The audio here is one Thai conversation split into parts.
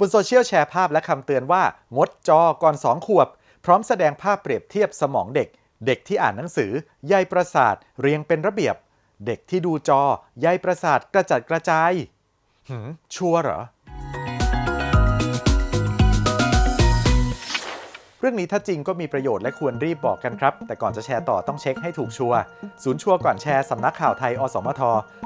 บนโซเชียลแชร์ภาพและคำเตือนว่า งดจอก่อน 2 ขวบ พร้อมแสดงภาพเปรียบเทียบสมองเด็ก เด็กที่อ่านหนังสือใยประสาทเรียงเป็นระเบียบ เด็กที่ดูจอใยประสาทกระจัดกระจายหืมชัวร์เหรอ เรื่องนี้ถ้าจริงก็มีประโยชน์และควรรีบบอกกันครับ แต่ก่อนจะแชร์ต่อต้องเช็คให้ถูกชัวร์ศูนย์ชัวร์ก่อนแชร์สำนักข่าวไทยอสมท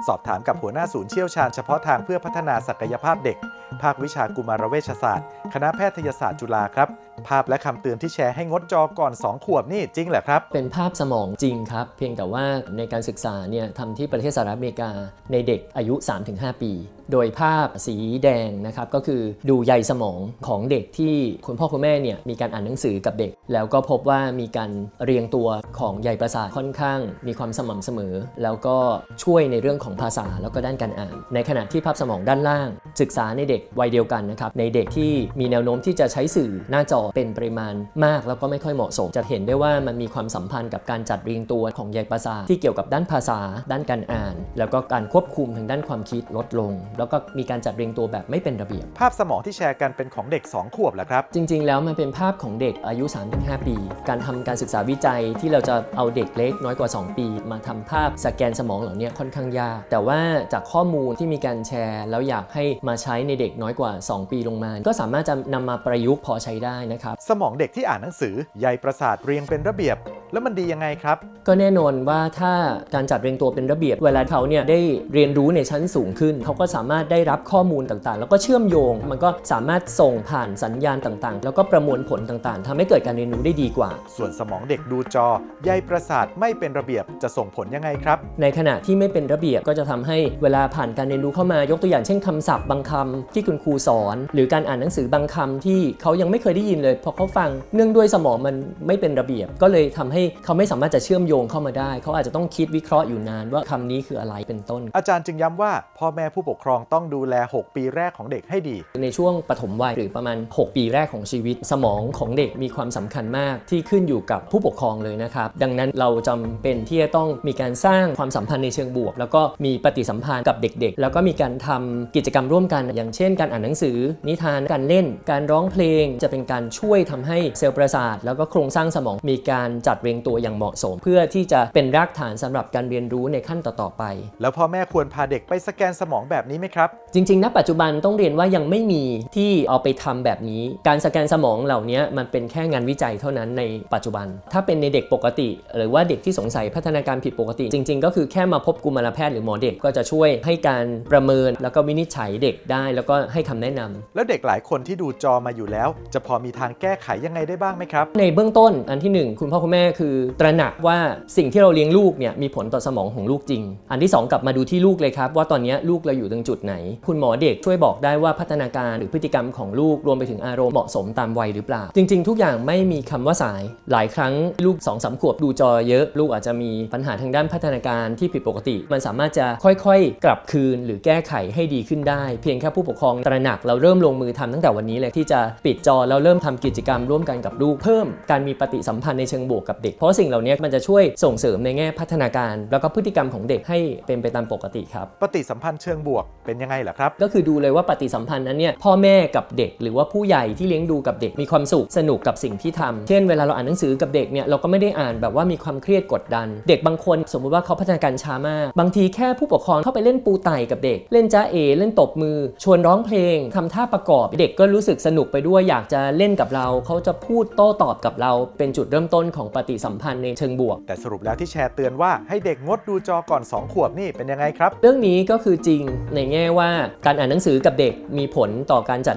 สอบถามกับหัวหน้าศูนย์เชี่ยวชาญเฉพาะทางเพื่อพัฒนาศักยภาพเด็ก ภาควิชากุมารเวชศาสตร์ คณะแพทยศาสตร์จุฬาครับ ภาพและคำเตือนที่แชร์ให้งดจอก่อน 2 ขวบนี่จริงเหรอครับ เป็นภาพสมองจริงครับ เพียงแต่ว่าในการศึกษาเนี่ยทำที่ประเทศสหรัฐอเมริกาในเด็กอายุ 3-5 ปี โดยภาพสีแดงนะครับก็คือดูใยสมองของเด็กที่คุณพ่อคุณแม่เนี่ยมีการอ่านหนังสือกับเด็ก แล้วก็พบว่ามีการเรียงตัวของใยประสาทค่อนข้าง มีความสม่ำเสมอ แล้วก็ช่วยในเรื่องของภาษาแล้วก็ด้านการอ่าน ในขณะที่ภาพสมองด้านล่าง ศึกษาในเด็กวัยเดียวกันนะครับในเด็กที่มีแนวโน้มที่จะใช้สื่อหน้าจอเป็นปริมาณมาก แล้วก็ไม่ค่อยเหมาะสม จะเห็นได้ว่ามันมีความสัมพันธ์กับการจัดเรียงตัวของใยประสาทที่เกี่ยวกับด้านภาษา ด้านการอ่าน แล้วก็การควบคุมทางด้านความคิดลดลง แล้วก็มีการจัดเรียงตัวแบบไม่เป็นระเบียบ ภาพสมองที่แชร์กันเป็นของเด็ก 2 ขวบเหรอครับ จริง ๆ แล้วมันเป็นภาพของเด็กอายุ 3-5 ปี การทำการศึกษาวิจัยที่เราจะเอาเด็กเล็กน้อยกว่า 2 ปี มาทำภาพสแกนสมองเหล่านี้ค่อนข้างยากแต่ว่าจากข้อมูลที่มีการแชร์ แล้วอยากให้มาใช้ในเด็กน้อยกว่า 2 ปีลงมา ก็สามารถจะนำมาประยุกต์พอใช้ได้นะครับ สมองเด็กที่อ่านหนังสือใยประสาทเรียงเป็นระเบียบ แล้วมันดียังไงครับ ก็แน่นอนว่าถ้าการจัดเรียงตัวเป็นระเบียบ เวลาเขาเนี่ยได้เรียนรู้ในชั้นสูงขึ้น เขาก็สามารถได้รับข้อมูลต่างๆ แล้วก็เชื่อมโยง มันก็สามารถส่งผ่านสัญญาณต่างๆ แล้วก็ประมวลผลต่างๆทำให้เกิดการเรียนรู้ได้ดีกว่า ส่วนสมองเด็กดูจอใยประสาทไม่เป็นระเบียบจะส่งผลยังไงครับ ในขณะที่ไม่เป็นระเบียบก็จะทำให้เวลาผ่านการเรียนรู้เข้ามายกตัวอย่างเช่นคำศัพท์บางคำที่คุณครูสอน หรือการอ่านหนังสือบางคำที่เขายังไม่เคยได้ยินเลยเพราะเขาฟัง เนื่องด้วยสมองมันไม่เป็นระเบียบก็เลยทำให้เขาไม่สามารถจะเชื่อมโยงเข้ามาได้ เขาอาจจะต้องคิดวิเคราะห์อยู่นานว่าคำนี้คืออะไรเป็นต้น อาจารย์จึงย้ำว่าพ่อแม่ผู้ปกครองต้องดูแล 6 ปีแรกของเด็กให้ดี ในช่วงปฐมวัยหรือประมาณ 6 ปีแรกของชีวิต สมองของเด็กมีความสำคัญมากที่ขึ้นอยู่กับผู้ปกครองเลยนะครับ ดังนั้นเราจำเป็นที่จะต้องมีการสร้างความสัมพันธ์ในเชิงบวก แล้วก็มีปฏิสัมพันธ์กับเด็ก ๆ แล้วก็มีการทำกิจกรรมร่วมกัน อย่างเช่น การอ่านหนังสือ นิทานการเล่น การร้องเพลง จะเป็นการช่วยทำให้เซลล์ประสาท แล้วก็โครงสร้างสมองมีการจัดเรียงตัวอย่างเหมาะสม เพื่อที่จะเป็นรากฐานสำหรับการเรียนรู้ในขั้นต่อๆไป แล้วพ่อแม่ควรพาเด็กไปสแกนสมองแบบนี้ไหมครับ จริงๆณปัจจุบันต้องเรียนว่ายังไม่มีที่เอาไปทำแบบนี้ การสแกนสมองเหล่านี้มันเป็นแค่งานวิจัยเท่านั้นในปัจจุบัน ถ้าเป็นในเด็กปกติ หรือว่าเด็กที่สงสัยพัฒนาการผิดปกติ จริง ๆ ก็คือแค่มาพบกุมารแพทย์หรือหมอเด็กก็จะช่วยให้การประเมินแล้วก็วินิจฉัยเด็กได้แล้วก็ให้คำแนะนำแล้วเด็กหลายคนที่ดูจอมาอยู่แล้ว จะพอมีทางแก้ไขยังไงได้บ้างไหมครับ ในเบื้องต้นอันที่หนึ่งคุณพ่อคุณแม่คืือตระหนักว่าสิ่งที่เราเลี้ยงลูกเนี่ยมีผลต่อสมองของลูกจริง อันที่สองกลับมาดูที่ลูกเลยครับ ว่าตอนนี้ลูกเราอยู่ตรงจุดไหน คุณหมอเด็กช่วยบอกได้ว่าพัฒนาการหรือพฤติกรรมของลูกรวมไปถึงอารมณ์เหมาะสมตามวัยหรือเปล่า จริง ๆ ทุกอย่างไม่มีคำว่าสาย หลายครั้งลูก2อสขวบดูจอเยอะ ลูกอาจจะมีปัญหาทางด้านพัฒนาการที่ผิดปกติ มันสามารถจะค่อยๆ กลับคืน หรือแก้ไขให้ดีขึ้นได้ เพียงแค่ผู้ปกครองตระหนักเราเริ่มลงมือทำตั้งแต่วันนี้เลยที่จะปิดจอแล้วเริ่มทำกิจกรรมร่วมกันกับลูกเพิ่มการมีปฏิสัมพันธ์ในเชิงบวกกับเด็ก เพราะสิ่งเหล่านี้มันจะช่วยส่งเสริมในแง่พัฒนาการ แล้วก็พฤติกรรมของเด็กให้เป็นไปตามปกติครับ ปฏิสัมพันธ์เชิงบวกเป็นยังไงล่ะครับ ก็คือดูเลยว่าปฏิสัมพันธ์นั้นเนี่ยพ่อแม่กับเด็ก หรือว่าผู้ใหญ่ที่เลี้ยงดูกับเด็กมีความสุขสนุกกับสิ่งที่ทำเช่นเวลาเราอ่านหนังสือกับเด็กเนี่ยเราก็ไม่ได้อ่านแบบว่ามีความเครียดกดดัน เด็กบางคนสมมุติว่าเขาพัฒนาการช้ามาก บางทีแค่ผู้ปกครองเข้าไปเล่นปูไต่กับเด็ก เล่นจ้าเอเล่นตบมือ ชวนร้องเพลงทำท่าประกอบ เด็กก็รู้สึกสนุกไปด้วยอยากจะเล่นกับเรา เขาจะพูดโต้ตอบกับเราเป็นจุดเริ่มต้นของปฏิสัมพันธ์ในเชิงบวก แต่สรุปแล้วที่แชร์เตือนว่าให้เด็กงดดูจอก่อน 2 ขวบนี่เป็นยังไงครับ เรื่องนี้ก็คือจริงในแง่ว่าการอ่านหนังสือกับเด็กมีผลต่อการจัด